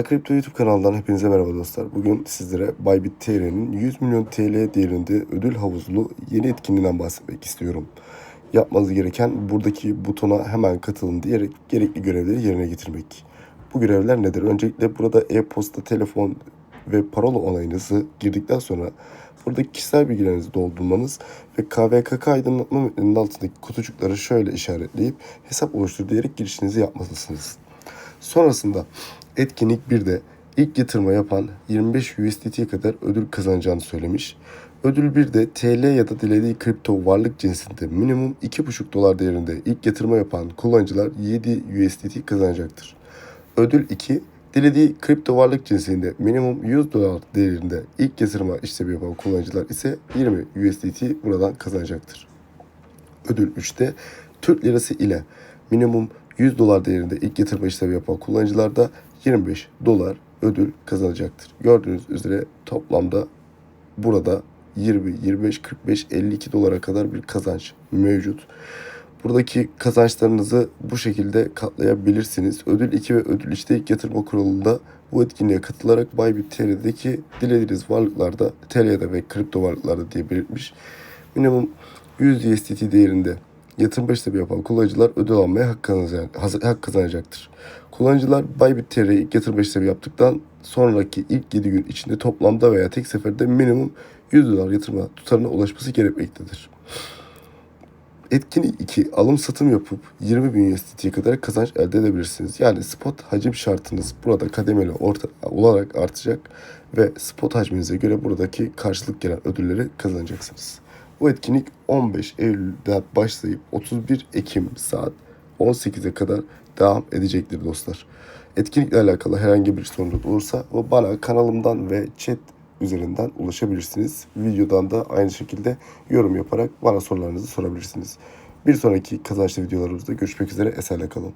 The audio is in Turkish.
iCrypto YouTube kanalından hepinize merhaba dostlar. Bugün sizlere Bybit TR'nin 100 milyon TL değerinde ödül havuzlu yeni etkinliğinden bahsetmek istiyorum. Yapmanız gereken buradaki butona hemen katılın diyerek gerekli görevleri yerine getirmek. Bu görevler nedir? Öncelikle burada e-posta, telefon ve parola onayınızı girdikten sonra buradaki kişisel bilgilerinizi doldurmanız ve KVKK aydınlatma metninin altındaki kutucukları şöyle işaretleyip hesap oluştur diyerek girişinizi yapmalısınız. Sonrasında etkinlik 1'de ilk yatırma yapan 25 USDT kadar ödül kazanacağını söylemiş. Ödül 1'de TL ya da dilediği kripto varlık cinsinde minimum 2,5 dolar değerinde ilk yatırma yapan kullanıcılar 7 USDT kazanacaktır. Ödül 2, dilediği kripto varlık cinsinde minimum 100 dolar değerinde ilk yatırma işlemi yapan kullanıcılar ise 20 USDT buradan kazanacaktır. Ödül 3'te Türk lirası ile minimum 100 dolar değerinde ilk yatırma işlemi yapan kullanıcılar da 25 dolar ödül kazanacaktır. Gördüğünüz üzere toplamda burada 20, 25, 45, 52 dolara kadar bir kazanç mevcut. Buradaki kazançlarınızı bu şekilde katlayabilirsiniz. Ödül 2 ve ödül 3'te ilk yatırma kurulunda bu etkinliğe katılarak Bybit TR'deki dilediğiniz varlıklarda TL'de ve kripto varlıklarda diye belirtmiş. Minimum 100 USDT değerinde yatırım işlemi yapan kullanıcılar ödül almaya hak, kazanacak, hak kazanacaktır. Kullanıcılar Bybit TR'ye ilk yatırım işlemi yaptıktan sonraki ilk 7 gün içinde toplamda veya tek seferde minimum 100 dolar yatırma tutarına ulaşması gerekmektedir. Etkinlik 2. Alım satım yapıp 20 bin USDT'ye kadar kazanç elde edebilirsiniz. Yani spot hacim şartınız burada kademeli orta olarak artacak ve spot hacminize göre buradaki karşılık gelen ödülleri kazanacaksınız. Bu etkinlik 15 Eylül'den başlayıp 31 Ekim saat 18'e kadar devam edecektir dostlar. Etkinlikle alakalı herhangi bir sorunuz olursa bana kanalımdan ve chat üzerinden ulaşabilirsiniz. Videodan da aynı şekilde yorum yaparak bana sorularınızı sorabilirsiniz. Bir sonraki kazançlı videolarımızda görüşmek üzere. Eserle kalın.